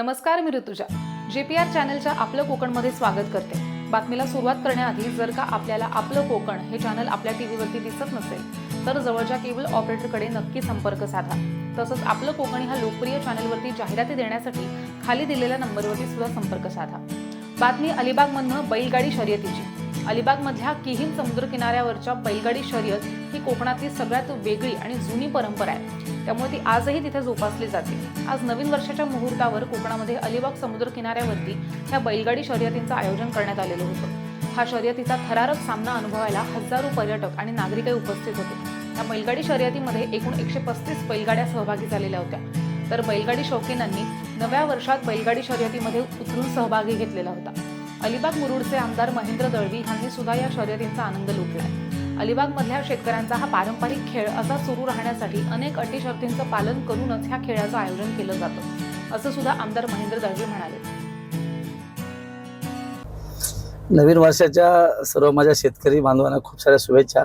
नमस्कार मी Rutuja. J P R चॅनलच्या आपलं कोकणमध्ये स्वागत करते. बातमीला सुरुवात करण्याआधी जर का आपल्याला आपलं कोकण हे चॅनल आपल्या टी व्हीवरती दिसत नसेल तर जवळच्या केबल ऑपरेटरकडे नक्की संपर्क साधा. तसंच आपलं कोकणी ह्या लोकप्रिय चॅनलवरती जाहिराती देण्यासाठी खाली दिलेल्या नंबरवरती सुद्धा संपर्क साधा. बातमी अलिबागमधनं बैलगाडी शर्यतीची. अलिबागमधल्या किहीम समुद्र किनाऱ्यावरच्या बैलगाडी शर्यत ही कोकणातली सगळ्यात वेगळी आणि जुनी परंपरा आहे. त्यामुळे ती आजही तिथे जोपासली जाते. आज नवीन वर्षाच्या मुहूर्तावर कोकणामध्ये अलिबाग समुद्र किनाऱ्यावरती ह्या बैलगाडी शर्यतींचं आयोजन करण्यात आलेलं होतं. हा शर्यतीचा थरारक सामना अनुभवायला हजारो पर्यटक आणि नागरिकही उपस्थित होते. या बैलगाडी शर्यतीमध्ये एकूण एकशे पस्तीस बैलगाड्या सहभागी झालेल्या होत्या. तर बैलगाडी शौकीनांनी नव्या वर्षात बैलगाडी शर्यतीमध्ये उतरून सहभागी घेतलेला होता. अलिबाग मुरुडचे आमदार महेंद्र दळवी यांनी सुद्धा या शर्यतींचा आनंद लुटलाय अलिबागमधल्या शेतकऱ्यांचा हा पारंपरिक खेळ असा सुरू राहण्यासाठी अनेक अटी शर्तींचं पालन करूनच ह्या खेळाचं आयोजन केलं जातं असं सुद्धा आमदार महेंद्र दळवी म्हणाले. नवीन वर्षाच्या सर्व माझ्या शेतकरी बांधवांना खूप साऱ्या शुभेच्छा.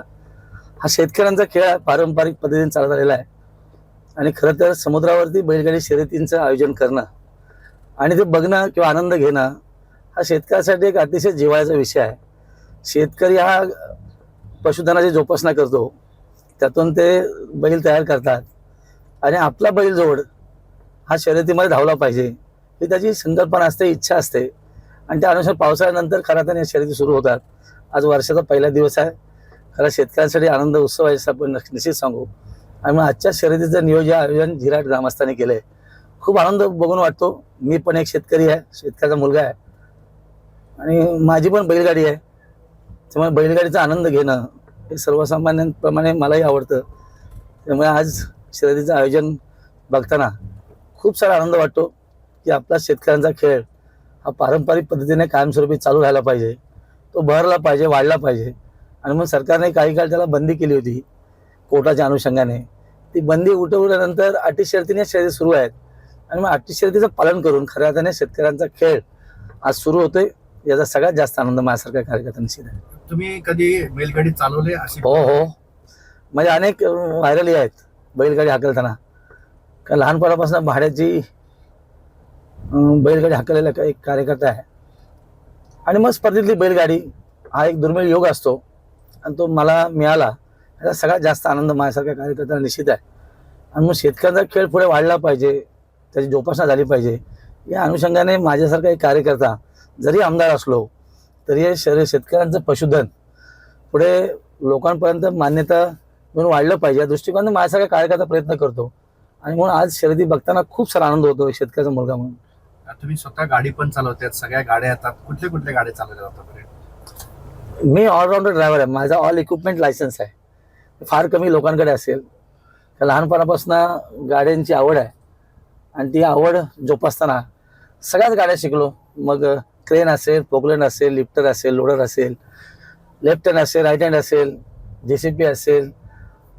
हा शेतकऱ्यांचा खेळ पारंपरिक पद्धतीने चालत आलेला आहे. आणि खरं तर समुद्रावरती बैलगाडी शर्यतींचं आयोजन करणं आणि ते बघणं किंवा आनंद घेणं हा शेतकऱ्यासाठी एक अतिशय जिव्हाळ्याचा विषय आहे. शेतकरी हा पशुधनाची जोपासना करतो. त्यातून ते बैल तयार करतात. आणि आपला बैल जोड हा शर्यतीमध्ये धावला पाहिजे ही त्याची संकल्पना असते इच्छा असते. आणि त्या अनुसार पावसाळ्यानंतर खऱ्या अर्थाने या शर्यती सुरू होतात. आज वर्षाचा पहिला दिवस आहे. खरा शेतकऱ्यांसाठी आनंद उत्सव आहे असं आपण निश्चित सांगू. आणि मग आजच्या शर्यतीचं नियोजन आयोजन झिराट ग्रामस्थांनी केलं आहे खूप आनंद बघून वाटतो. मी पण एक शेतकरी आहे शेतकऱ्याचा मुलगा आहे. आणि माझी पण बैलगाडी आहे. त्यामुळे बैलगाडीचा आनंद घेणं हे सर्वसामान्यांप्रमाणे मलाही आवडतं. त्यामुळे आज शर्यतीचं आयोजन बघताना खूप सारा आनंद वाटतो की आपला शेतकऱ्यांचा खेळ हा पारंपरिक पद्धतीने कायमस्वरूपी चालू राहिला पाहिजे. तो बहरला पाहिजे वाढला पाहिजे. आणि मग सरकारने काही काळ त्याला बंदी केली होती कोर्टाच्या अनुषंगाने. ती बंदी उठवल्यानंतर अटी शर्तीने शर्यती सुरू आहेत. आणि मग अटी शर्तीचं पालन करून खऱ्या अर्थाने शेतकऱ्यांचा खेळ आज सुरू होतोय. याचा सगळ्यात जास्त आनंद माझ्यासारख्या कार्यकर्त्यांशी आहे तुम्ही कधी बैलगाडी चालवली अशी? हो हो. म्हणजे अनेक व्हायरल आहेत. बैलगाडी हाकलताना. का लहानपणापासून भाड्याची बैलगाडी हाकलेला का- एक कार्यकर्ता आहे. आणि मग स्पर्धेतली बैलगाडी हा एक दुर्मिळ योग असतो. आणि तो मला मिळाला. याचा सगळ्यात जास्त आनंद माझ्यासारख्या कार्यकर्त्याला निश्चित आहे. आणि मग शेतकऱ्यांचा खेळ पुढे वाढला पाहिजे. त्याची जोपासना झाली पाहिजे. या अनुषंगाने माझ्यासारखा एक कार्यकर्ता जरी आमदार असलो तरी हे शरीर शेतकऱ्यांचं पशुधन पुढे लोकांपर्यंत मान्यता मिळून वाढलं पाहिजे. या दृष्टिकोनाने माझ्यासारखा कार्यकर्ता प्रयत्न करतो. आणि म्हणून आज शर्यती बघताना खूप सारा आनंद होतो शेतकऱ्याचा मुलगा म्हणून. तुम्ही स्वतः गाडी पण चालवतात सगळ्या गाड्या येतात. कुठल्या कुठल्या गाड्या चालवल्या आतापर्यंत? मी ऑलराऊंडर ड्रायव्हर आहे. माझा ऑल इक्विपमेंट लायसन्स आहे. फार कमी लोकांकडे असेल. तर लहानपणापासून गाड्यांची आवड आहे. आणि ती आवड जोपासताना सगळ्याच गाड्या शिकलो. मग क्रेन असेल पोकलेन असेल लिफ्टर असेल लोडर असेल लेफ्ट हँड असेल राईट हँड असेल जे सी पी असेल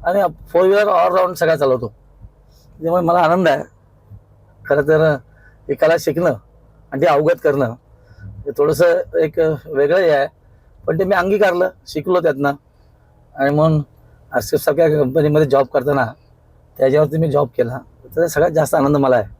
आणि फोर व्हीलर ऑलराऊंड सगळ्या चालवतो. त्यामुळे मला आनंद आहे. खरं तर एकाला शिकणं आणि ते अवगत करणं हे थोडंसं एक वेगळं हे आहे. पण ते मी अंगीकारलं शिकलो त्यातनं. आणि म्हणून आर सी सारख्या कंपनीमध्ये जॉब करताना त्याच्यावरती मी जॉब केला. त्याचा सगळ्यात जास्त आनंद मला आहे.